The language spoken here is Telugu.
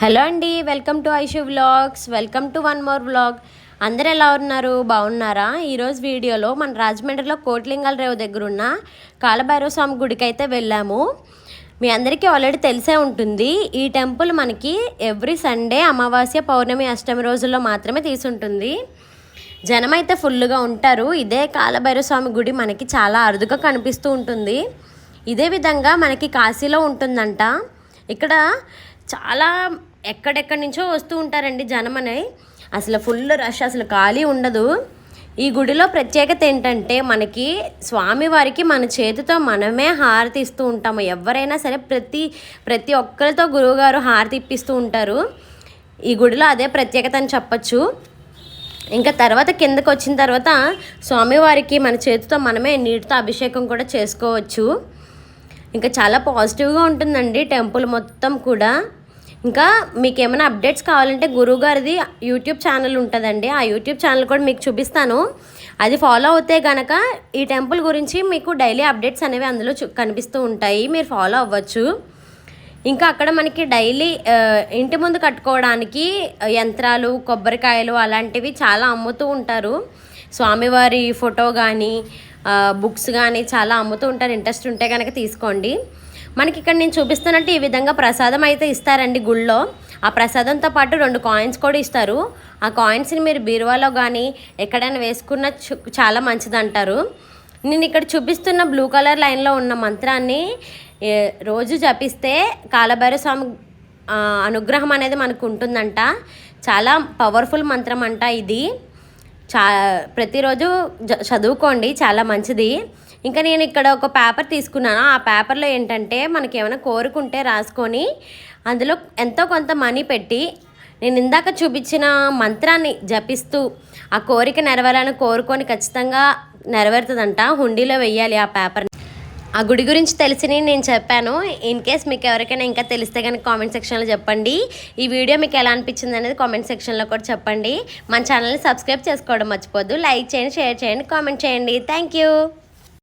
హలో అండి welcome to Aishu vlogs welcome to one more vlog. అందరు ఎలా ఉన్నారు? బాగున్నారా? ఈరోజు వీడియోలో మన రాజమండ్రిలో కోట్లింగల రేవు దగ్గర ఉన్న కాలభైరవ స్వామి గుడికి అయితే వెళ్ళాము. మీ అందరికీ ఆల్రెడీ తెలిసే ఉంటుంది ఈ టెంపుల్ మనకి ఎవ్రీ సండే అమావాస్య పౌర్ణమి అష్టమి రోజుల్లో మాత్రమే తీసుంటుంది. జనం అయితే ఫుల్గా ఉంటారు. ఇదే కాలభైరవ స్వామి గుడి మనకి చాలా అరుదుగా కనిపిస్తూ ఉంటుంది. ఇదే విధంగా మనకి కాశీలో ఉంటుందంట. ఇక్కడ చాలా ఎక్కడెక్కడి నుంచో వస్తూ ఉంటారండి జనం అనే అసలు ఫుల్ రష్ అసలు ఖాళీ ఉండదు. ఈ గుడిలో ప్రత్యేకత ఏంటంటే మనకి స్వామివారికి మన చేతితో మనమే హారతి ఇస్తూ ఉంటాము. ఎవరైనా సరే ప్రతి ప్రతి ఒక్కరితో గురువుగారు హారతి ఇప్పిస్తూ ఉంటారు. ఈ గుడిలో అదే ప్రత్యేకత అని చెప్పచ్చు. ఇంకా తర్వాత కిందకు వచ్చిన తర్వాత స్వామివారికి మన చేతితో మనమే నీటితో అభిషేకం కూడా చేసుకోవచ్చు. ఇంకా చాలా పాజిటివ్గా ఉంటుందండి టెంపుల్ మొత్తం కూడా. ఇంకా మీకు ఏమైనా అప్డేట్స్ కావాలంటే గురువు గారిది యూట్యూబ్ ఛానల్ ఉంటుందండి. ఆ యూట్యూబ్ ఛానల్ కూడా మీకు చూపిస్తాను. అది ఫాలో అవుతే గనక ఈ టెంపుల్ గురించి మీకు డైలీ అప్డేట్స్ అనేవి అందులో చూ కనిపిస్తూ ఉంటాయి. మీరు ఫాలో అవ్వచ్చు. ఇంకా అక్కడ మనకి డైలీ ఇంటి ముందు కట్టుకోవడానికి యంత్రాలు కొబ్బరికాయలు అలాంటివి చాలా అమ్ముతూ ఉంటారు. స్వామివారి ఫోటో కానీ బుక్స్ కానీ చాలా అమ్ముతూ ఉంటారు. ఇంట్రెస్ట్ ఉంటే కనుక తీసుకోండి. మనకి ఇక్కడ నేను చూపిస్తున్నట్టు ఈ విధంగా ప్రసాదం అయితే ఇస్తారండి గుళ్ళో. ఆ ప్రసాదంతో పాటు రెండు కాయిన్స్ కూడా ఇస్తారు. ఆ కాయిన్స్ని మీరు బీరువాలో కానీ ఎక్కడైనా వేసుకున్న చు- చాలా మంచిదంటారు. నేను ఇక్కడ చూపిస్తున్న బ్లూ కలర్ లైన్లో ఉన్న మంత్రాన్ని రోజు జపిస్తే కాలభైరవ స్వామి అనుగ్రహం అనేది మనకు ఉంటుందంట. చాలా పవర్ఫుల్ మంత్రం అంట ఇది. చా ప్రతిరోజు చదువుకోండి చాలా మంచిది. ఇంకా నేను ఇక్కడ ఒక పేపర్ తీసుకున్నాను. ఆ పేపర్లో ఏంటంటే మనకి ఏమైనా కోరుకుంటే రాసుకొని అందులో ఎంతో కొంత మనీ పెట్టి నేను ఇందాక చూపించిన మంత్రాన్ని జపిస్తూ ఆ కోరిక నెరవేరాలని కోరుకొని ఖచ్చితంగా నెరవేరుతుందంట. హుండీలో వెయ్యాలి ఆ పేపర్ ఆ గుడి గురించి తెలిసి నేను చెప్పాను. ఇన్ కేస్ మీకు ఎవరికైనా ఇంకా తెలిస్తే కనుక కామెంట్ సెక్షన్లో చెప్పండి. ఈ వీడియో మీకు ఎలా అనిపించింది అనేది కామెంట్ సెక్షన్లో కూడా చెప్పండి. మన ఛానల్ని సబ్స్క్రైబ్ చేసుకోవడం మర్చిపోద్దు. లైక్ చేయండి షేర్ చేయండి కామెంట్ చేయండి. Thank you